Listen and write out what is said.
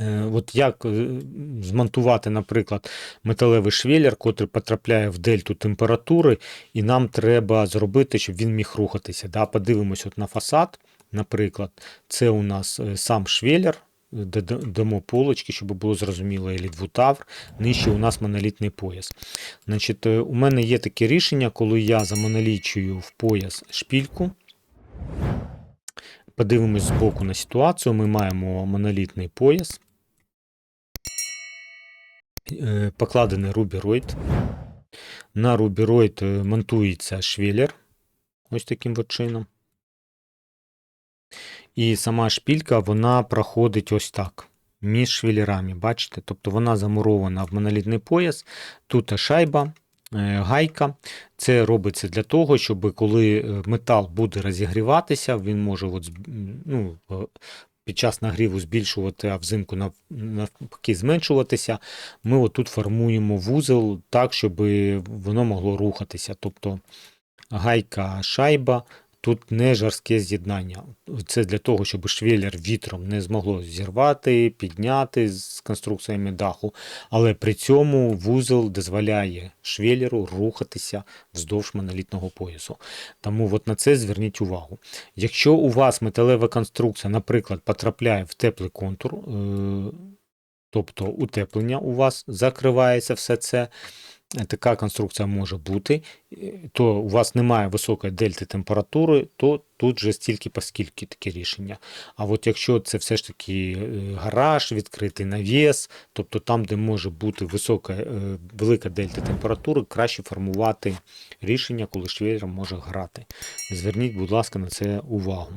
Е, От як е, змонтувати, наприклад, металевий швеллер, котрий потрапляє в дельту температури, і нам треба зробити, щоб він міг рухатися. Да? Подивимось от на фасад, наприклад, це у нас е, сам швеллер, дамо полочки, щоб було зрозуміло, і лідвутавр, нижче у нас монолітний пояс. Значить, у мене є таке рішення, коли я замонолічую в пояс шпільку. Подивимось збоку на ситуацію. Ми маємо монолітний пояс, покладений рубіроїд. На рубіроїд е, монтується швеллер. Ось таким от чином. І сама шпілька вона проходить ось так. Між швелерами, бачите? Тобто вона замурована в монолітний пояс. Тут шайба, е, гайка. Це робиться для того, щоб коли е, метал буде розігріватися, він може от, ну, е, під час нагріву збільшувати, а взимку навпаки зменшуватися. Ми отут формуємо вузол так, щоб воно могло рухатися. Тобто гайка, шайба. Тут не жорстке з'єднання. Це для того, щоб швеллер вітром не змогло зірвати, підняти з конструкціями даху, але при цьому вузол дозволяє швеллеру рухатися вздовж монолітного поясу. Тому от на це зверніть увагу. Якщо у вас металева конструкція, наприклад, потрапляє в теплий контур, е, тобто утеплення у вас закривається все це, така конструкція може бути, е, то у вас немає високої дельти температури, то тут же стільки поскільки таке рішення. А от якщо це все ж таки е, гараж, відкритий навіс, тобто там, де може бути висока, е, велика дельта температури, краще формувати рішення, коли швеллер може грати. Зверніть, будь ласка, на це увагу.